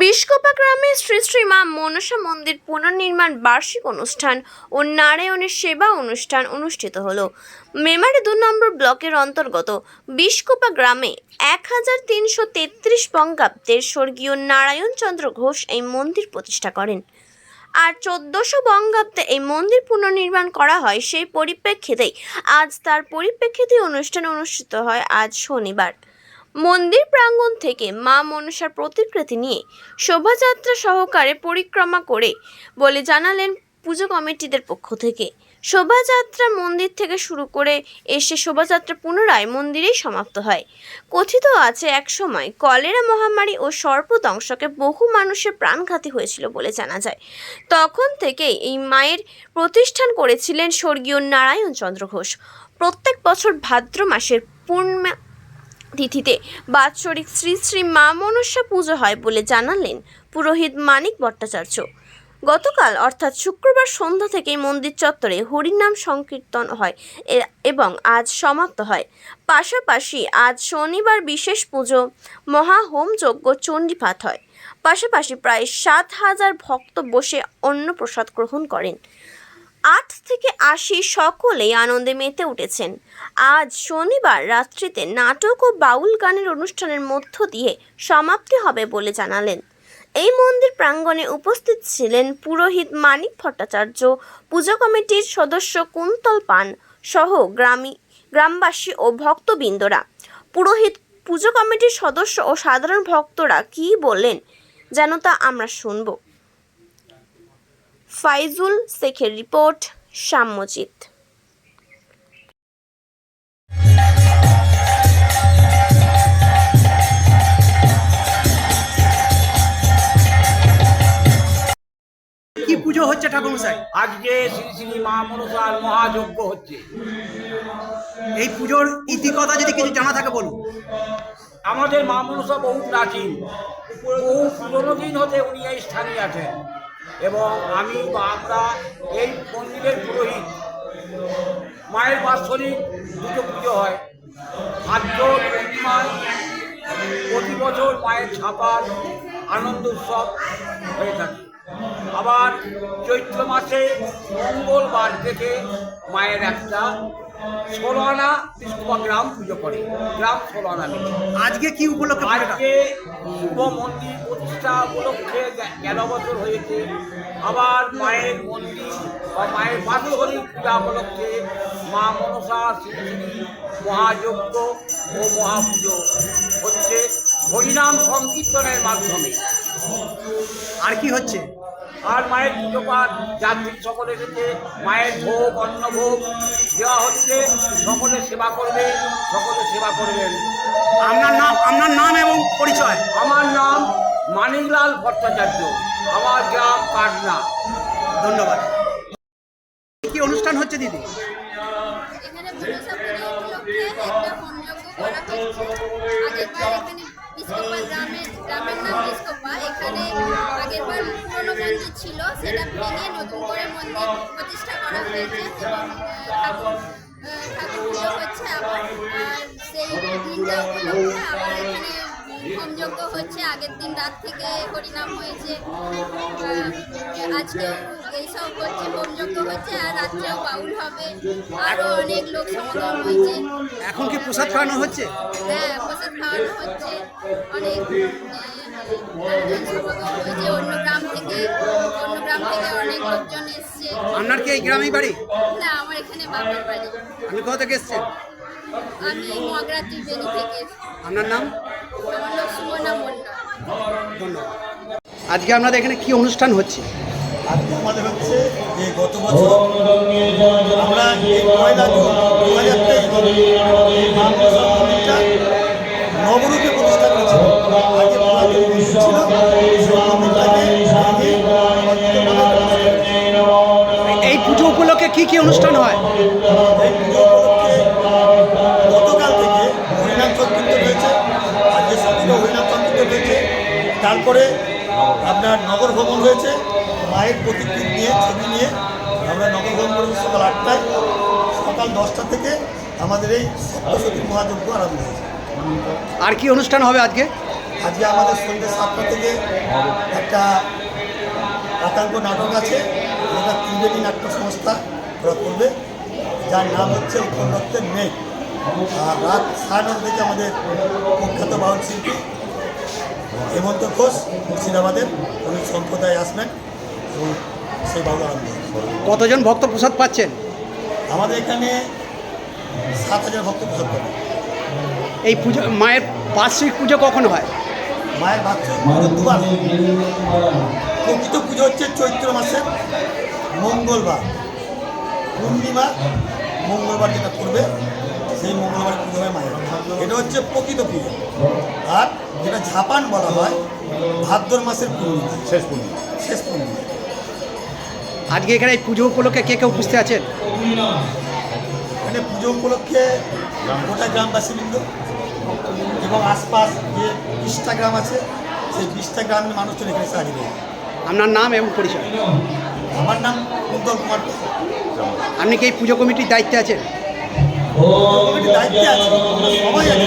বিষ্কোপা গ্রামে শ্রী শ্রী মা মনসা মন্দির পুনর্নির্মাণ বার্ষিক অনুষ্ঠান ও নারায়ণের সেবা অনুষ্ঠান অনুষ্ঠিত হলো। মেমারি দু নম্বর ব্লকের অন্তর্গত বিষ্কোপা গ্রামে এক হাজার তিনশো তেত্রিশ বঙ্গাব্দের স্বর্গীয় নারায়ণ চন্দ্র ঘোষ এই মন্দির প্রতিষ্ঠা করেন। আর চোদ্দশো বঙ্গাব্দে এই মন্দির পুনর্নির্মাণ করা হয় সেই পরিপ্রেক্ষিতেই। আজ তার পরিপ্রেক্ষিতে অনুষ্ঠান অনুষ্ঠিত হয় আজ শনিবার। মন্দির প্রাঙ্গণ থেকে মা মনসার প্রতিকৃতি নিয়ে শোভাযাত্রা সহকারে পরিক্রমা করে বলে জানালেন পুজো কমিটিদের পক্ষ থেকে। শোভাযাত্রা মন্দির থেকে শুরু করে এসে শোভাযাত্রা পুনরায় মন্দিরেই সমাপ্ত হয়। কথিত আছে এক সময় কলেরা মহামারী ও সর্পদংশকে বহু মানুষের প্রাণঘাতী হয়েছিল বলে জানা যায়। তখন থেকেই এই মায়ের প্রতিষ্ঠান করেছিলেন স্বর্গীয় নারায়ণ চন্দ্র ঘোষ। প্রত্যেক বছর ভাদ্র মাসের পূর্ণিমা তিথিতে বাৎসরিক শ্রী শ্রী মা মনসা পুজো হয় বলে জানালেন পুরোহিত মানিক ভট্টাচার্য। গতকাল, অর্থাৎ শুক্রবার সন্ধ্যা থেকেই মন্দির চত্বরে হরিনাম সংকীর্তন হয় এবং আজ সমাপ্ত হয়। পাশাপাশি আজ শনিবার বিশেষ পুজো, মহা হোম যজ্ঞ চণ্ডীপাঠ হয়। পাশাপাশি প্রায় সাত হাজার ভক্ত বসে অন্নপ্রসাদ গ্রহণ করেন। আট থেকে আশি সকলেই আনন্দে মেতে উঠেছেন। আজ শনিবার রাত্রিতে নাটক ও বাউল গানের অনুষ্ঠানের মধ্য দিয়ে সমাপ্তি হবে বলে জানালেন। এই মন্দির প্রাঙ্গণে উপস্থিত ছিলেন পুরোহিত মানিক ভট্টাচার্য, পুজো কমিটির সদস্য কুন্তল পান সহ গ্রামী, গ্রামবাসী ও ভক্তবৃন্দরা। পুরোহিত পুজো কমিটির সদস্য ও সাধারণ ভক্তরা কী বললেন যেন তা আমরা শুনব। ফাইজুল শেখের রিপোর্ট সাম্যজিৎ পুজো হচ্ছে আজকে শ্রী শ্রী মা মনসার মহাযজ্ঞ হচ্ছে। এই পুজোর ইতিকথা যদি কিছু জানা থাকে বলুন। আমাদের মা মনসা বহু প্রাচীন। বহু পুরনো দিন হতে উনি এই স্থানে আছেন। এবং আমি বা আমরা এই মন্দিরের পুরোহিত। মায়ের বাৎসরিক দুটো পুজো হয়। ভাদ্র পূর্ণিমায় প্রতি বছর মায়ের ছাপার আনন্দ উৎসব হয়ে থাকে। আবার চৈত্র মাসে মঙ্গলবার থেকে মায়ের একটা ষোলো আনা বিষ্ণুবা গ্রাম পুজো করে গ্রাম ষোলো আনা মিলে। আজকে কি উপলক্ষে আজকে শুভ মন্দির প্রতিষ্ঠা উপলক্ষে গেল বছর হয়েছে। আবার মায়ের মন্দির বা মায়ের বাৎসরিক পূজা উপলক্ষে মা মনসা শ্রী মহাযজ্ঞ ও মহাপুজো হচ্ছে হরিনাম সংকীর্তনের মাধ্যমে। আর কি হচ্ছে? আর মায়ের পুজো পাঠ যাত্রী সকল এসেছে। মায়ের ভোগ অন্নভোগ দেওয়া হচ্ছে। সকলে সেবা করবে সকলে সেবা করবেন। আপনার নাম আপনার নাম এবং পরিচয়। আমার নাম মানিকলাল ভট্টাচার্য। আমার গ্রাম পাটনা। ধন্যবাদ। কি অনুষ্ঠান হচ্ছে দিদি? এখানে মনসা পুজো একটা করা হয়েছে আগেরবার এখানে বিস্কোপা গ্রামের গ্রামের নাম বিস্কোপা এখানে আগেরবার পুরনো মন্দির ছিল সেটা ভেঙে নতুন করে মন্দির প্রতিষ্ঠা করা হয়েছে এবং ঠাকুর পুজো হচ্ছে আবার সেই দিনটা উপলক্ষে আবার এখানে হোমযজ্ঞ হচ্ছে। আগের দিন রাত থেকে হরিনাম হয়েছে। আহ, হচ্ছে হোমযজ্ঞ হচ্ছে আর রাত্রেও বাউল হবে। আরও অনেক লোক সমাগম হয়েছে। এখন কি প্রসাদ খাওয়ানো হচ্ছে? হ্যাঁ প্রসাদ খাওয়ানো হচ্ছে। অনেক সমাগম হয়েছে। অন্য গ্রাম থেকে অন্য গ্রাম থেকে অনেক লোকজন এসছে। আপনার কি এই গ্রামেই বাড়ি? না আমার এখানে বাবার বাড়ি। আপনি কোথা থেকে এসছেন? আমি মগরা ত্রিবেণী থেকে আপনার নাম? আমার নাম সুমনা মন্ডল ধন্যবাদ। আজকে আপনাদের এখানে কি অনুষ্ঠান হচ্ছে? আজকে আমাদের হচ্ছে যে গত বছর আমরা এই পয়লা জুন দু হাজার তেইশ নবরূপে প্রতিষ্ঠা করেছিল। আগে পুরাতন ছিল। এই পুজো উপলক্ষে কি কি অনুষ্ঠান হয়? এই পুজো উপলক্ষে গতকাল থেকে হরিনাম সংকীর্তন হয়েছে আজকে সকালে হরিনাম সংকীর্তন হয়েছে। তারপরে আপনার নগর ভ্রমণ হয়েছে। মায়ের প্রতিকৃতি নিয়ে ছবি নিয়ে আমরা নগর ভ্রমণ করেছি সকাল আটটায় সকাল দশটা থেকে আমাদের এই সপ্তশতী মহাযজ্ঞ আরম্ভ হয়েছে। আর কি অনুষ্ঠান হবে আজকে? আজকে আমাদের সন্ধ্যে সাতটা থেকে একটা একাঙ্ক নাটক আছে যেটা ত্রিবেণী নাট্য সংস্থা ওরা করবে যার নাম হচ্ছে উত্তম দত্তের মেঘ। আর রাত সাড়ে নটা থেকে আমাদের প্রখ্যাত বাউল শিল্পী হেমন্ত ঘোষ মুর্শিদাবাদের উনি সম্প্রদায় আসবেন। সেই কতজন ভক্ত প্রসাদ পাচ্ছেন? আমাদের এখানে সাত হাজার ভক্ত প্রসাদ পাবে। এই পুজো মায়ের বার্ষিক পুজো কখন হয়? মায়ের পুজো দুবার। প্রকৃত পুজো হচ্ছে চৈত্র মাসের মঙ্গলবার। পূর্ণিমা মঙ্গলবার যেটা করবে সেই মঙ্গলবার পুজো হয় মায়ের। এটা হচ্ছে প্রকৃত পুজো। আর যেটা ঝাপান বলা হয় ভাদ্র মাসের পূর্ণিমা। শেষ পূর্ণিমা। শেষ পূর্ণিমা। আজকে এখানে এই পুজো উপলক্ষে কে কে উপস্থিত আছেন? এখানে পুজো উপলক্ষে গোটা গ্রামবাসীবৃন্দ এবং আশপাশ যে বিশটা গ্রাম আছে সেই বিশটা গ্রামের মানুষজন এখানে হাজির আপনার নাম এবং পরিচয়? আমার নাম কুন্তল কুমার আপনি কি এই পুজো কমিটির দায়িত্বে আছেন? কমিটির দায়িত্বে আছে। সবাই আছি